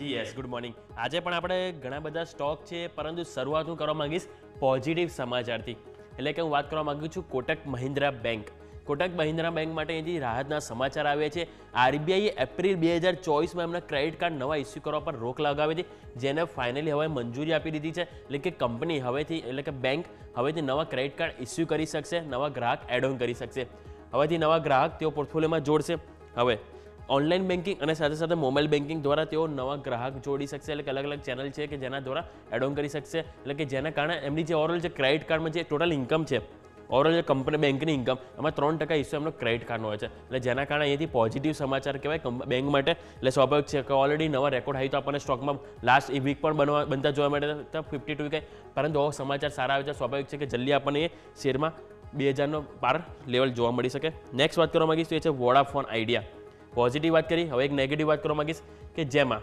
જી yes good morning આજે પણ આપણે ઘણા બધા સ્ટોક છે, પરંતુ શરૂઆત હું કરવા માંગીશ પોઝિટિવ સમાચારથી. એટલે કે હું વાત કરવા માંગુ છું કોટક મહિન્દ્રા બેંક. કોટક મહિન્દ્રા બેંક માટે અહીંથી રાહતના સમાચાર આવ્યા છે. આરબીઆઈએ એપ્રિલ બે હજાર ચોવીસમાં એમના ક્રેડિટ કાર્ડ નવા ઇસ્યુ કરવા પર રોક લગાવી હતી, જેને ફાઇનલી હવે મંજૂરી આપી દીધી છે. એટલે કે કંપની હવેથી, એટલે કે બેંક હવેથી નવા ક્રેડિટ કાર્ડ ઇસ્યુ કરી શકશે, નવા ગ્રાહક એડ ઓન કરી શકશે. હવેથી નવા ગ્રાહક તેઓ પોર્ટફોલિયોમાં જોડશે. હવે ઓનલાઈન બેન્કિંગ અને સાથે સાથે મોબાઈલ બેન્કિંગ દ્વારા તેઓ નવા ગ્રાહક જોડી શકશે. એટલે કે અલગ અલગ ચેનલ છે કે જેના દ્વારા એડ ઓન કરી શકશે. એટલે કે જેના કારણે એમની જે ઓવરઓલ જે ક્રેડિટ કાર્ડમાં જે ટોટલ ઇન્કમ છે ઓવરઓલ જે કંપની બેંકની ઇન્કમ એમાં ત્રણ ટકા હિસ્સો એમનો ક્રેડિટ કાર્ડનો હોય છે. એટલે જેના કારણે અહીંયાથી પોઝિટિવ સમાચાર કહેવાય બેંક માટે. એટલે સ્વાભાવિક છે કે ઓલરેડી નવા રેકોર્ડ હાઈ તો આપણને સ્ટોકમાં લાસ્ટ એ વીક પણ બનવા, બનતા જોવા મળે ફિફ્ટી ટુ કે પરંતુ સમાચાર સારા આવે છે. સ્વાભાવિક છે કે જલ્દી આપણને એ શેરમાં બે હજારનો પાર લેવલ જોવા મળી શકે. નેક્સ્ટ વાત કરવા માગીશ તો એ છે વોડાફોન આઈડિયા પોઝિટિવ વાત કરી, હવે એક નેગેટિવ વાત કરવા માંગીશ કે જેમાં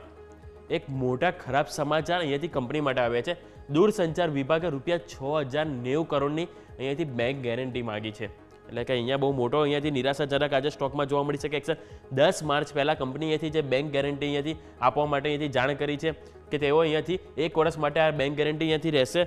એક મોટા ખરાબ સમાચાર અહીંયાથી કંપની માટે આવ્યા છે. દૂરસંચાર વિભાગે રૂપિયા છ હજાર નેવું કરોડની અહીંયાથી બેંક ગેરંટી માગી છે. એટલે કે અહીંયા બહુ મોટો, અહીંયાથી નિરાશાજનક આજે સ્ટોકમાં જોવા મળી શકે. છે દસ માર્ચ પહેલાં કંપની અહીંયાથી જે બેંક ગેરંટી અહીંયાથી આપવા માટે અહીંયાથી જાણ કરી છે કે તેઓ અહીંયાથી એક વર્ષ માટે આ બેંક ગેરંટી અહીંયાથી રહેશે.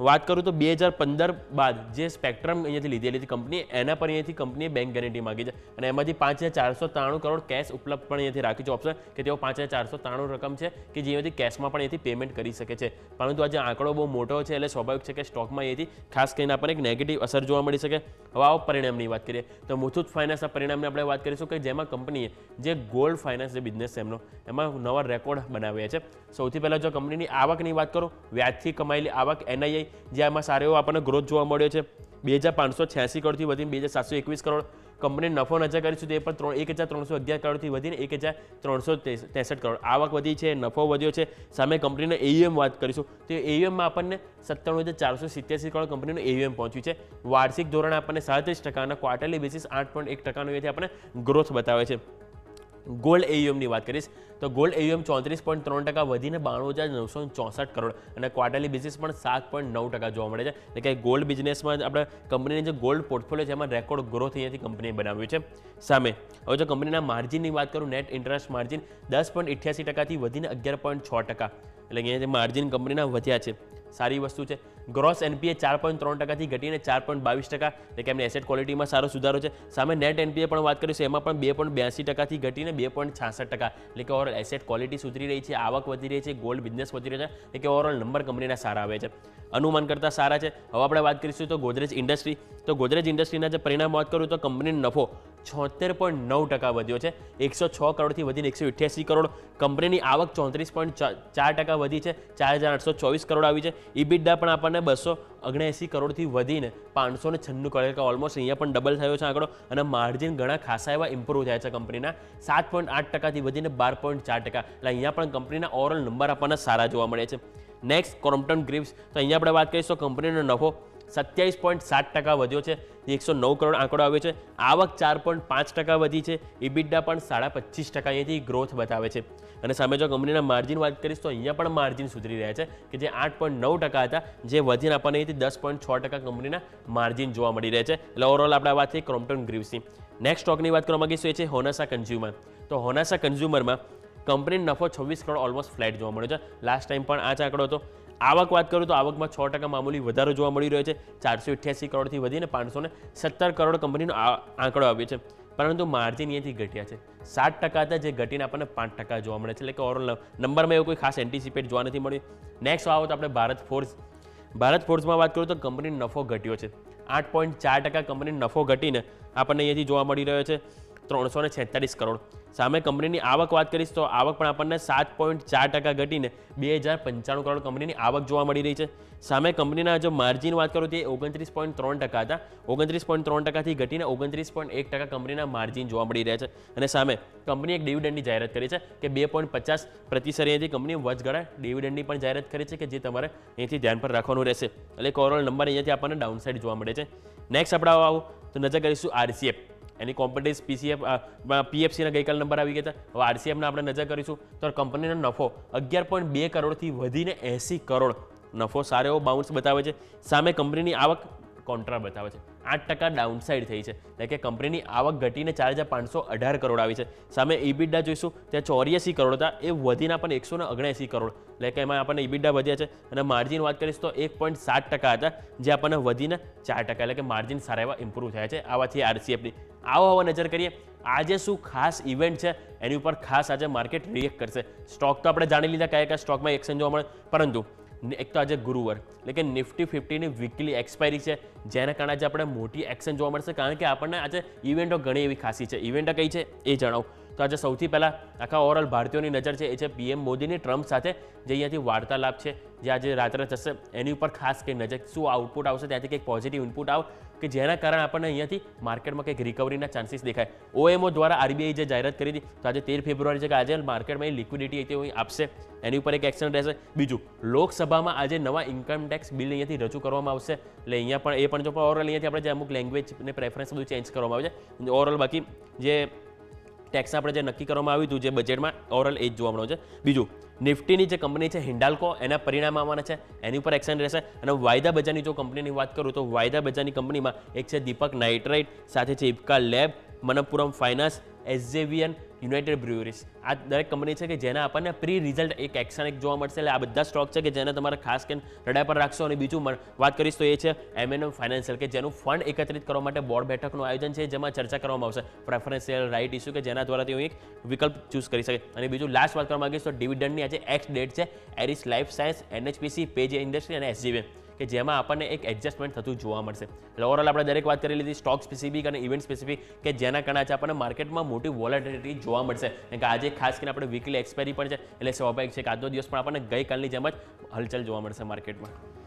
વાત કરું તો બે હજાર પંદર બાદ જે સ્પેક્ટ્રમ અહીંયાથી લીધેલી હતી કંપની એના પર અહીંયાથી કંપનીએ બેંક ગેરંટી માગી છે. અને એમાંથી પાંચ હજાર ચારસો ત્રાણું કરોડ કેશ ઉપલબ્ધ પણ અહીંયાથી રાખી છે ઓપ્શન કે તેઓ પાંચ હજાર ચારસો ત્રાણું રકમ છે કે જેમાંથી કેશમાં પણ અહીંયાથી પેમેન્ટ કરી શકે છે. પરંતુ આજે આંકડો બહુ મોટો છે એટલે સ્વાભાવિક છે કે સ્ટોકમાં અહીંયાથી ખાસ કરીને આપણને એક નેગેટિવ અસર જોવા મળી શકે. હવે આવો પરિણામની વાત કરીએ. તો મુથુત ફાઇનાન્સના પરિણામની આપણે વાત કરીશું કે જેમાં કંપનીએ જે ગોલ્ડ ફાઇનાન્સ જે બિઝનેસ એમનો, એમાં નવા રેકોર્ડ બનાવ્યા છે. સૌથી પહેલાં જો કંપનીની આવકની વાત કરું, વ્યાજથી કમાયેલી આવક એનઆઈઆઈ જે આમાં સારો એવો આપણને ગ્રોથ જોવા મળ્યો છે. બે હજાર પાંચસો છ્યાસી કરોડથી વધીને બે હજાર સાતસો એકવીસ કરોડ કંપની નફો નજર કરીશું તે પણ ત્રણ એક હજાર ત્રણસો અગિયાર કરોડથી વધીને એક હજાર ત્રણસો ત્રેસઠ કરોડ. આવક વધી છે, નફો વધ્યો છે. સામે કંપનીનો એયુએમ વાત કરીશું તો એયુએમમાં આપણને સત્તાણું હજાર ચારસો સિત્યાસી કરોડ કંપનીનું એયુએમ પહોંચ્યું છે. વાર્ષિક ધોરણ આપણને સાડત્રીસ ટકાના ક્વાર્ટરલી બેસિસ આઠ પોઈન્ટ એક ટકાનું એથી આપણને ગ્રોથ બતાવે છે. ગોલ્ડ એયુએમની વાત કરીશ, તો ગોલ્ડ એયુએમ ચોત્રીસ પોઈન્ટ ત્રણ ટકા વધીને બાણું હજાર નવસો ચોસઠ કરોડ અને ક્વાર્ટરલી બેસિસ પણ સાત પોઈન્ટ નવ ટકા જોવા મળે છે. એટલે કે ગોલ્ડ બિઝનેસમાં આપણે કંપનીની જે ગોલ્ડ પોર્ટફોલિયો છે, એમાં રેકોર્ડ ગ્રોથ અહીંયાથી કંપનીએ બનાવ્યું છે. સામે, હવે જો કંપનીના માર્જિનની વાત કરું નેટ ઇન્ટરેસ્ટ માર્જિન દસ પોઈન્ટ અઠ્યાસી ટકાથી વધીને અગિયાર પોઈન્ટ છ ટકા. એટલે અહીંયા જે માર્જિન કંપનીના વધ્યા છે. સારી વસ્તુ છે. ગ્રોસ એનપીએ ચાર પોઈન્ટ ત્રણ ટકાથી ઘટીને ચાર પોઈન્ટ બાવીસ ટકા. એટલે કે એમની એસેટ ક્વોલિટીમાં સારો સુધારો છે. સામે નેટ એનપીએ પણ વાત કરીશું, એમાં પણ બે પોઈન્ટ બ્યાસી ટકાથી ઘટીને બે પોઈન્ટ છાસઠ ટકા. એટલે કે ઓવરઓલ એસેટ ક્વોલિટી સુધરી રહી છે, આવક વધી રહી છે ગોલ્ડ બિઝનેસ વધી રહ્યો છે. એટલે કે ઓવરઓલ નંબર કંપનીના સારા આવે છે. અનુમાન કરતાં સારા છે. હવે આપણે વાત કરીશું તો ગોદરેજ ઇન્ડસ્ટ્રી તો ગોદરેજ ઇન્ડસ્ટ્રીના જે પરિણામ વાત કરું તો કંપનીનો નફો છોતેર પોઈન્ટ નવ ટકા વધ્યો છે. એકસો છ કરોડથી વધીને એકસો અઠ્યાસી કરોડ. કંપનીની આવક ચોત્રીસ પોઈન્ટ ચાર ટકા વધી છે. ચાર હજાર આઠસો ચોવીસ કરોડ આવી છે. ઇબિડા પણ આપણને બસો ઓગણએંસી કરોડથી વધીને પાંચસો ને છન્નું કરોડ ઓલમોસ્ટ અહીંયા પણ ડબલ થયો છે આંકડો. અને માર્જિન ઘણા ખાસા એવા ઇમ્પ્રૂવ થયા છે કંપનીના. સાત પોઈન્ટ આઠ ટકાથી વધીને બાર પોઈન્ટ ચાર ટકા. એટલે અહીંયા પણ કંપનીના ઓવરઓલ નંબર આપણને સારા જોવા મળે છે. નેક્સ્ટ ક્રોમ્પટન ગ્રીવ્સ તો અહીંયા આપણે વાત કરીશું કંપનીનો નફો. સત્યાવીસ પોઈન્ટ સાત ટકા વધ્યો છે. એકસો નવ કરોડ આંકડો આવ્યો છે. આવક ચાર પોઈન્ટ પાંચ ટકા વધી છે. ઇબિડા પણ સાડા પચીસ ટકા અહીંયાથી ગ્રોથ બતાવે છે. અને સામે જો કંપનીના માર્જિન વાત કરીશ તો અહીંયા પણ માર્જિન સુધરી રહ્યા છે કે જે આઠ પોઈન્ટ નવ ટકા હતા, જે વધીને આપણને અહીંથી દસ પોઈન્ટ છ ટકા કંપનીના માર્જિન જોવા મળી રહે છે. એટલે ઓવરઓલ આપણે વાત થઈ ક્રોમ્પટન ગ્રીવ્સની નેક્સ્ટ સ્ટોકની વાત કરવા માંગીશું એ છે હોનાસા કન્ઝ્યુમર તો હોનાસા કન્ઝ્યુમરમાં કંપનીનો નફો છવ્વીસ કરોડ ઓલમોસ્ટ ફ્લેટ જોવા મળ્યો છે. લાસ્ટ ટાઈમ પણ આ જ આંકડો હતો. આવક વાત કરું તો આવકમાં છ ટકા મામૂલી વધારો જોવા મળી રહ્યો છે. ચારસો અઠ્યાસી કરોડથી વધીને પાંચસો ને સત્તર કરોડ કંપનીનો આંકડો આવ્યો છે. પરંતુ માર્જિન અહીંયાથી ઘટ્યા છે. સાત ટકા હતા જે ઘટીને આપણને પાંચ ટકા જોવા મળે છે. એટલે કે ઓવરઓલ નંબરમાં એવું કોઈ ખાસ એન્ટિસિપેટ જોવા નથી મળ્યું. નેક્સ્ટ આવો તો આપણે ભારત ફોર્સ ભારત ફોર્સમાં વાત કરું તો કંપનીનો નફો ઘટ્યો છે. આઠ પોઈન્ટ ચાર ટકા કંપનીનો નફો ઘટીને આપણને અહીંયાથી જોવા મળી રહ્યો છે. ત્રણસો ને કરોડ. સામે કંપનીની આવક વાત કરીશ તો આવક પણ આપણને સાત પોઈન્ટ ચાર ટકા ઘટીને બે હજાર પંચાણું કરોડ કંપનીની આવક જોવા મળી રહી છે. સામે કંપનીના જો માર્જિન વાત કરું તો એ ઓગણત્રીસ પોઈન્ટ ત્રણ ટકા હતા. ઓગણત્રીસ પોઈન્ટ ત્રણ ટકાથી ઘટીને ઓગણત્રીસ પોઈન્ટ એક ટકા કંપનીના માર્જિન જોવા મળી રહ્યા છે. અને સામે કંપનીએ એક ડિવિડન્ડની જાહેરાત કરી છે કે બે પોઈન્ટ પચાસ પ્રતિશત કંપની વચગાળા ડિવિડન્ડની પણ જાહેરાત કરી છે કે જે તમારે અહીંથી ધ્યાન પર રાખવાનું રહેશે. એટલે કોરોલ નંબર અહીંયાથી આપણને ડાઉનસાઇડ જોવા મળે છે. નેક્સ્ટ આપણે આવો તો નજર કરીશું આરસીએફ એની કોમ્પિટિસ પીસીએફ પીએફસીના ગઈકાલ નંબર આવી ગયા હતા. હવે આરસીએફના આપણે નજર કરીશું તો કંપનીનો નફો અગિયાર પોઈન્ટ બે કરોડથી વધીને એંસી કરોડ નફો સારો એવો બાઉન્સ બતાવે છે. સામે કંપનીની આવક કોન્ટ્રા બતાવે છે. આઠ ટકા ડાઉનસાઇડ થઈ છે. એટલે કે કંપનીની આવક ઘટીને ચાર હજાર પાંચસો અઢાર કરોડ આવી છે. સામે ઈબીડા જોઈશું, ત્યાં ચોર્યાસી કરોડ હતા. એ વધીને આપણને એકસો ને ઓગણએંસી કરોડ. એટલે કે એમાં આપણને ઈબીડા વધ્યા છે. અને માર્જિન વાત કરીશ તો એક પોઈન્ટ સાત ટકા હતા, જે આપણને વધીને ચાર ટકા. એટલે કે માર્જિન સારા એવા ઇમ્પ્રૂવ થયા છે. આવાથી આરસીએફની આવો હવે નજર કરીએ. આજે શું ખાસ ઇવેન્ટ છે? એની ઉપર ખાસ આજે માર્કેટ રિએક્ટ કરશે. સ્ટોક તો આપણે જાણી લીધા કયા કયા સ્ટોકમાં એક્શન જોવા મળે. પરંતુ એક તો આજે ગુરુવાર. એટલે કે નિફ્ટી ફિફ્ટીની વીકલી એક્સપાયરી છે. જેના કારણે આજે આપણે મોટી એક્શન જોવા મળશે. કારણ કે આપણને આજે ઇવેન્ટો ઘણી એવી ખાસી છે. ઇવેન્ટો કઈ છે? એ જણાવું. તો આજે સૌથી પહેલાં આખા ઓવરઓલ ભારતીયોની નજર છે એ છે પીએમ મોદીની ટ્રમ્પ સાથે, જે અહીંયાથી વાર્તાલાપ છે, જે આજે રાત્રે થશે. એની ઉપર ખાસ કંઈ નજર, શું આઉટપુટ આવશે, ત્યાંથી કંઈક પોઝિટિવ ઇનપુટ આવ, કે જેના કારણે આપણને અહીંયાથી માર્કેટમાં કંઈક રિકવરીના ચાન્સીસ દેખાય. ઓએમઓ દ્વારા આરબીઆઈ જે જાહેરાત કરી હતી, તો આજે તેર ફેબ્રુઆરી છે કે આજે માર્કેટમાં લિક્વિડિટી હતી આપશે. એની ઉપર એક એક્શન રહેશે. બીજું, લોકસભામાં આજે નવા ઇન્કમ ટેક્સ બિલ અહીંયાથી રજૂ કરવામાં આવશે. એટલે અહીંયા પણ એ પણ જો ઓવરઓલ અહીંયાથી આપણે જે અમુક લેંગ્વેજ ને પ્રેફરન્સ બધું ચેન્જ કરવામાં આવે છે. ઓવરઓલ બાકી જે ટેક્સ આપણે જે નક્કી કરવામાં આવ્યું હતું જે બજેટમાં ઓવરઓલ એ જ જોવા મળ્યો છે. બીજું, નિફ્ટીની જે કંપની છે, હિન્ડાલ્કો, એના પરિણામ આવવાના છે, એની ઉપર એક્શન રહેશે. અને વાયદા બજારની જો કંપનીની વાત કરું તો વાયદા બજારની કંપનીમાં એક છે દીપક નાઇટ્રાઇટ, સાથે છે Ipca Lab, Manappuram Finance SJVN United Breweries આ દરેક કંપની છે કે જેના આપણને પ્રી રિઝલ્ટ એક એક્શન એક જોવા મળશે. એટલે આ બધા સ્ટોક છે કે જેને તમારે ખાસ કરીને રડાય પર રાખશો. અને બીજું વાત કરીશ તો એ છે એમએનએમ ફાઇનાન્શિયલ કે જેનું ફંડ એકત્રિત કરવા માટે બોર્ડ બેઠકનું આયોજન છે, જેમાં ચર્ચા કરવામાં આવશે. પ્રેફરન્શિયલ રાઇટ ઇસ્યુ કે જેના દ્વારા તેઓ એક વિકલ્પ ચૂઝ કરી શકે અને બીજું લાસ્ટ વાત કરવા માંગીશ તો ડિવિડન્ડની આજે એક્સ ડેટ છે Eris Life Science NHPC Page Industry અને એસજીવીએમ કે જેમાં આપણને એક એડજસ્ટમેન્ટ થતું જોવા મળશે. એટલે ઓવરઓલ આપણે દરેક વાત કરી લીધી સ્ટોક સ્પેસિફિક અને ઇવેન્ટ સ્પેસિફિક કે જેના કારણે આજે આપણને માર્કેટમાં મોટી વોલેટિલિટી જોવા મળશે. કારણ કે આજે ખાસ કરીને આપણે વીકલી એક્સપાયરી પણ છે, એટલે સ્વાભાવિક છે કે આજનો દિવસ પણ આપણને ગઈકાલની જેમ જ હલચલ જોવા મળશે માર્કેટમાં